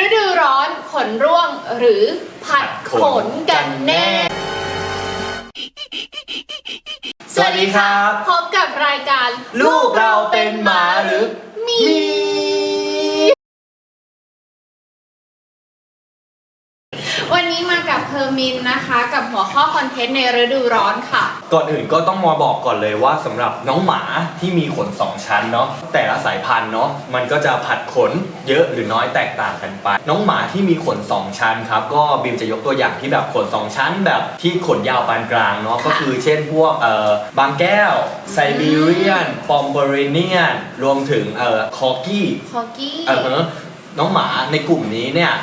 ฤดูร้อนขนร่วงหรือผัดขนกันแน่ สวัสดีครับ พบกับรายการ ลูกเราเป็นหมาหรือมี วันนี้มากับเพอร์มินนะคะ กับหัวข้อคอนเทนต์ในฤดูร้อนค่ะ ก่อนอื่นก็ต้องมาบอกก่อนเลยว่าสำหรับน้องหมาที่มีขน 2 ชั้นเนาะแต่ละสายพันธุ์เนาะมันก็จะผัดขนเยอะหรือน้อยแตกต่างกันไป น้องหมาที่มีขน 2 ชั้นครับก็บีมจะยกตัวอย่างที่แบบขน 2 ชั้น แบบที่ขนยาวปานกลางเนาะก็คือเช่นพวกเอ่อบางแก้วไซบีเรียนปอมเบอริเนียนรวมถึงเอ่อคอกี้คอกี้เออฮะน้องหมาในกลุ่มนี้เนี่ย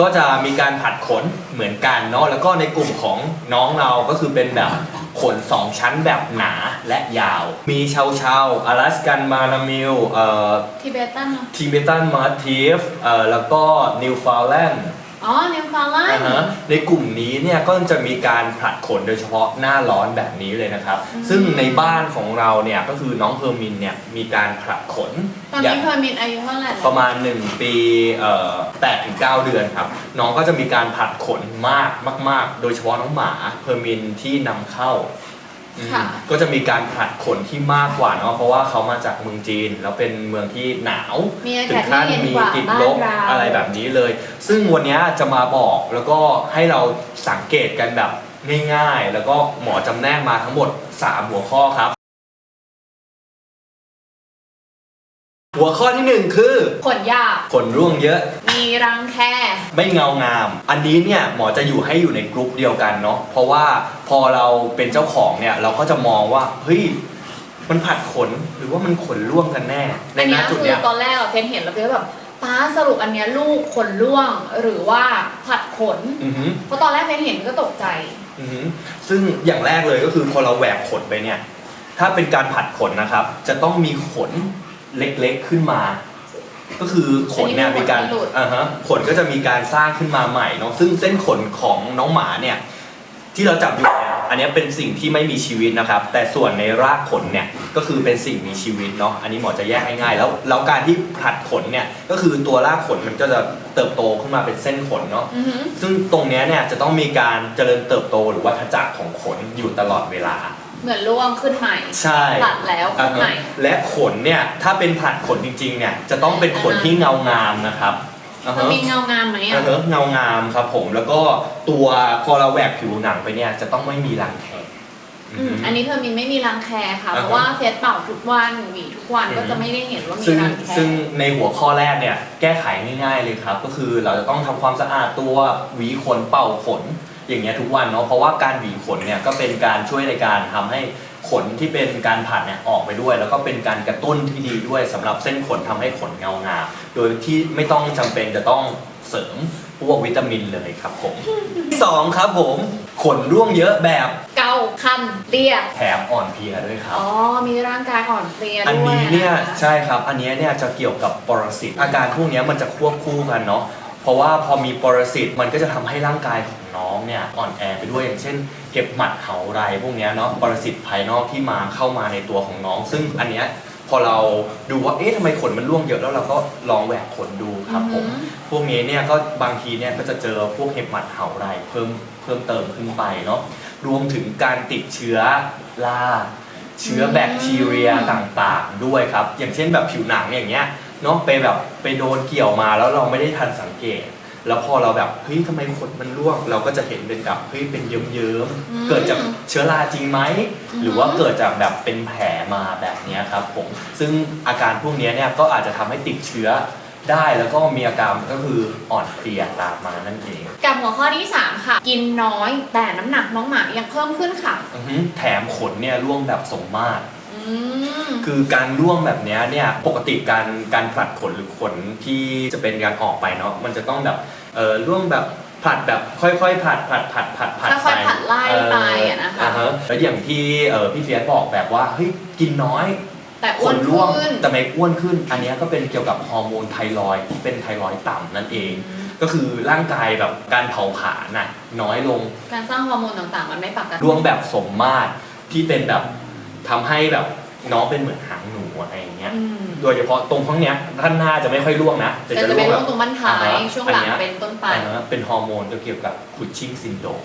ก็จะมีการผัดขนเหมือนกันเนาะแล้วก็ในกลุ่มของน้องเราก็คือเป็นแบบขนสองชั้นแบบหนาและยาว มีเชาเชาอลาสกันมาลามิลเอ่อทิเบตันทิเบตันมาร์ทีฟเอ่อแล้วก็นิวฟาวแลนด์ อ๋อนิวฟาแลนอ่าด์ฮะในกลุ่มนี้เนี่ยก็จะมีการผลัดขนโดยเฉพาะหน้าร้อนแบบนี้เลยนะครับ อืม ซึ่งในบ้านของเราเนี่ยก็คือน้องเฮอร์มินเนี่ยมีการผลัดขนตอนอย่านี้งเพอร์มินอายุเท่าไหร่แล้วประมาณ 1 ปีเอ่อ8ถึง9เดือนครับ น้องก็จะมีการผัดขนมากมาก ๆ โดยเฉพาะน้องหมาเพอร์มินที่นำเข้าอืม ค่ะ ก็จะมีการผัดขนที่มากกว่าเนาะเพราะว่าเขามาจากเมืองจีน แล้วเป็นเมืองที่หนาวมีอาถึกาศงขั้นที่เย็นมีกว่าติดบ้าลนบเรา อะไรแบบนี้เลย ซึ่งวันนี้จะมาบอกแล้วก็ให้เราสังเกตกันแบบง่ายๆ แล้วก็หมอจำแนกมาทั้งหมด 3 หัวข้อครับ หัวข้อที่หนึ่งคือขนยาวขนร่วงเยอะ มีรังแค ไม่เงางาม อันนี้เนี่ยหมอจะอยู่ให้อยู่ในกลุ่มเดียวกันเนาะ เพราะว่าพอเราเป็นเจ้าของเนี่ยเราก็จะมองว่าเฮ้ยมันผัดขนหรือว่ามันขนร่วงกันแน่ ในอันหเนี้น้ายจุดคือเนี้ย ตอนแรกอะเฟนเห็นแล้วเฟนก็แบบป้าสรุปอันเนี้ยลูกขนร่วงหรือว่าผัดขน อือหือ เพราะตอนแรกเฟนเห็นก็ตกใจ อือหือซึ่งอย่างแรกเลยก็คือพอเราแหวกขนไปเนี่ย ถ้าเป็นการผัดขนนะครับ จะต้องมีขน เล็กๆขึ้นมา ก็คือขนเนี่ยอันนี้มีการขนไม่หลุด อ่าฮะขนก็จะมีการสร้างขึ้นมาใหม่เนาะซึ่งเส้นขนของน้องหมาเนี่ยที่เราจับอยู่เนี่ยอันเนี้ยเป็นสิ่งที่ไม่มีชีวิตนะครับ แต่ส่วนในรากขนเนี่ยก็คือเป็นสิ่งมีชีวิตเนาะอันนี้หมอจะแยกง่ายๆแล้วแล้วการที่ผลัดขนเนี่ยก็คือตัวรากขนมันก็จะเติบโตขึ้นมาเป็นเส้นขนเนาะ อือหือซึ่งตรงเนี้ยเนี่ยจะต้องมีการเจริญเติบโตหรือวัฏจักรของขนอยู่ตลอดเวลา เหมือนร่วงขึ้นใหม่ใช่ตัดแล้วขึ้นใหม่อ่าฮะและขนเนี่ยถ้าเป็นผลัดขนจริงๆเนี่ยจะต้องเป็นขนอ่าฮะที่เงางามนะครับอ่ามันฮะมีเงางามไหมอ่าอะฮะเงางามครับผมแล้วก็ตัวพอเราแหวกผิวหนังไปเนี่ยจะต้องไม่มีรังแคอืมอันนี้เธอมินไม่มีรังแคค่ะอ่าฮะเพราะว่าเฟสเป่าทุกวันหวีทุกวันอืมก็จะไม่ได้เห็นว่ามีซึ่งรังแคซึ่งในหัวข้อแรกเนี่ยแก้ไขง่ายๆเลยครับ ก็คือเราจะต้องทำความสะอาดตัวหวีขนเป่าขน อย่างเงี้ยทุกวันเนาะเพราะว่าการหวีขนเนี่ยก็เป็นการช่วยในการทำให้ขนที่เป็นการผัดเนี่ยออกไปด้วย แล้วก็เป็นการกระตุ้นที่ดีด้วยสำหรับเส้นขนทำให้ขนเงางามโดยที่ไม่ต้องจำเป็นจะต้องเสริมพวกวิตามินเลยครับผมสองครับผมขนร่วงเยอะแบบเกาคันเรียกแถมอ่อนเพลียด้วยครับ อ๋อ มีร่างกายอ่อนเพลียอันด้วยนี้เนี่ยะคะใช่ครับ อันเนี้ยเนี่ยจะเกี่ยวกับปรสิตอาการพวกเนี้ยมันจะควบคู่กันเนาะ เพราะว่าพอมีปรสิตมันก็จะทำให้ร่างกายของน้องเนี่ยอ่อนแอไปด้วยอย่างเช่น เก็บหมัดเหาไรพวกเนี้ยเนาะปรสิตภายนอกที่มาเข้ามาในตัวของน้อง ซึ่งอันเนี้ยพอเราดูว่าเอ๊ะทำไมขนมันร่วงเยอะแล้วเราก็ลองแหวกขนดูครับผมอือหือพวกนี้เนี่ยก็บางทีเนี่ยก็จะเจอพวกเห็บหมัดเหาไรเพิ่มเพิ่มเติมขึ้นไปเนาะรวมถึงการติดเชื้อราเชื้อแบคทีเรียต่างๆ ด้วยครับ อย่างเช่นแบบผิวหนังอย่างเงี้ย เนาะไปแบบไปโดนเกี่ยวมาแล้วเราไม่ได้ทันสังเกต แล้วพอเราแบบเฮ้ยทำไมขนมันร่วง เราก็จะเห็นเป็นแบบเฮ้ยเป็นเยิ้มอืม ๆเกิดจากเชื้อราจริงไหมอืมหรือว่าเกิดจากแบบเป็นแผลมาแบบเนี้ยครับผมซึ่งอาการพวกเนี้ยเนี่ยก็อาจจะทำให้ติดเชื้อได้แล้วก็มีอาการก็คืออ่อนเพลียตามมานั่นเอง กับหัวข้อที่ 3 ค่ะ กินน้อยแต่น้ำหนักน้องหมายังเพิ่มขึ้นค่ะ อือฮึแถมขนเนี่ยร่วงแบบสมมาตรอืม คือการร่วงแบบเนี้ยเนี่ยปกติการการผลัดขนหรือขนที่จะเป็นการออกไปเนาะมันจะต้องแบบเออร่วงแบบผลัดแบบค่อยๆผลัดผลัดผลัดผลัดผลัดค่อยๆผลัดไล่ไปอะนะคะอ่าฮะแล้วอย่างที่เออพี่เฟียสบอกแบบว่าเฮ้ยกินน้อยแต่ขอ้วนนร่วงขึ้นแต่ไม่อ้วนขึ้น อันเนี้ยก็เป็นเกี่ยวกับฮอร์โมนไทรอยด์ที่เป็นไทรอยด์ต่ำนั่นเอง ก็คือร่างกายแบบการเผาผลาญน่ะน้อยลง การสร้างฮอร์โมนต่างๆ มันไม่ปกติร่วงแบบสมมาตรที่เป็นแบบ ทำให้แบบน้องเป็นเหมือนหางหนูอะไรอย่างเงี้ยอืมโดยเฉพาะตรงข้างเนี้ยท่านหน้าจะไม่ค่อยร่วงนะแต่จะเป็นร่วงตรงบั้นท้ายอ่าฮะช่วงหลังอันเนี้ยเป็นต้นไปอ่าฮะเป็นฮอร์โมนเกี่ยวกับคุชชิ่งซินโดรม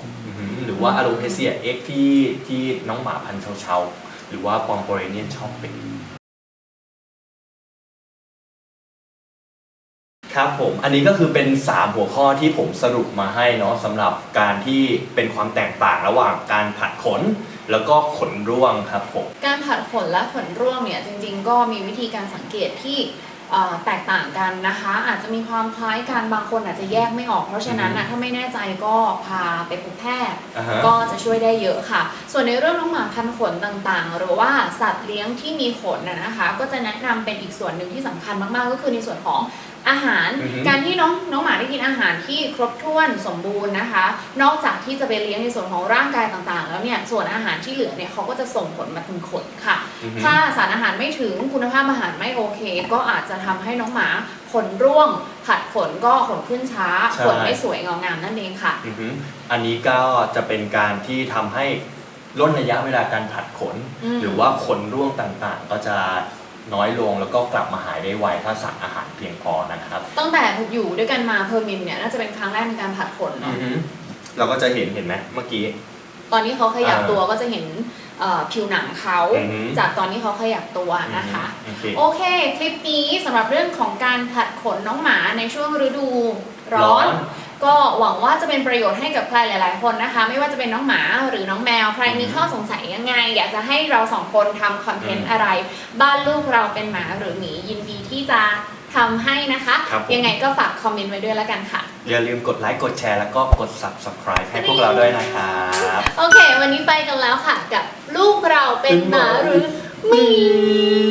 หรือว่าอะโลเพเซียเอ็กที่ที่น้องหมาพันธุ์เชาๆหรือว่าปอมโปเรเนียนชอบเป็นครับผมอันนี้ก็คือเป็น 3 หัวข้อที่ผมสรุปมาให้เนาะสำหรับการที่เป็นความแตกต่างระหว่างการผัดขน แล้วก็ขนร่วงครับผม การผัดขนและขนร่วงเนี่ยจริงๆ ก็มีวิธีการสังเกตที่เอ่อแตกต่างกันนะคะ อาจจะมีความคล้ายกันบางคนอาจจะแยกไม่ออก เพราะฉะนั้นนะถ้าไม่แน่ใจก็พาไปพบแพทย์อ่าฮะก็จะช่วยได้เยอะค่ะ ส่วนในเรื่องน้องหมาพันขนต่างๆ หรือว่าสัตว์เลี้ยงที่มีขนนะนะคะ ก็จะแนะนำเป็นอีกส่วนหนึ่งที่สำคัญมากๆ ก็คือในส่วนของ อาหาร อือฮึ การที่น้องน้องหมาได้กินอาหารที่ครบถ้วนสมบูรณ์นะคะ นอกจากที่จะไปเลี้ยงในส่วนของร่างกายต่างๆ แล้วเนี่ยส่วนอาหารที่เหลือเนี่ยเขาก็จะส่งผลมาถึงขนค่ะ อือฮึ ถ้าสารอาหารไม่ถึงคุณภาพอาหารไม่โอเค ก็อาจจะทำให้น้องหมาขนร่วงผัดขนก็ขนขึ้นช้าใช่ ขนไม่สวยงามนั่นเองค่ะ อือฮึอันนี้ก็จะเป็นการที่ทำให้ลดระยะเวลาการผัดขน อืม หรือว่าขนร่วงต่างๆ ก็จะ น้อยลงแล้วก็กลับมาหายได้ไวถ้าสารอาหารเพียงพอนะครับ ตั้งแต่อยู่ด้วยกันมาเพอร์มินเนี่ยน่าจะเป็นครั้งแรกในการผัดขนอืเนาะอฮึเราก็จะเห็นเห็นไหมเมื่อกี้ ตอนนี้เขาขยับอ่าตัวก็จะเห็นเอ่อผิวหนังเขาอือฮึ จากตอนที่เขาขยับตัวนะคะ อือฮึโอเคคลิปนี้สำหรับเรื่องของการผัดขนน้องหมาในช่วงฤดูร้อน ก็หวังว่าจะเป็นประโยชน์ให้กับใครหลาย ๆ คนนะคะ ไม่ว่าจะเป็นน้องหมาหรือน้องแมว ใครมีอืมข้อสงสัยยังไง อยากจะให้เราสองคนทำคอนเทนอืต์มอะไร บ้านลูกเราเป็นหมาหรือหมียินดีที่จะทำให้นะคะ ครับผม ยังไงก็ฝากคอมเมนต์ไว้ด้วยแล้วกันค่ะ อย่าลืมกดไลค์กดแชร์แล้วก็กด subscribe ให้พวกเราด้วยนะครับ โอเค วันนี้ไปกันแล้วค่ะ กับลูกเราเป็นหมาหรือหมีม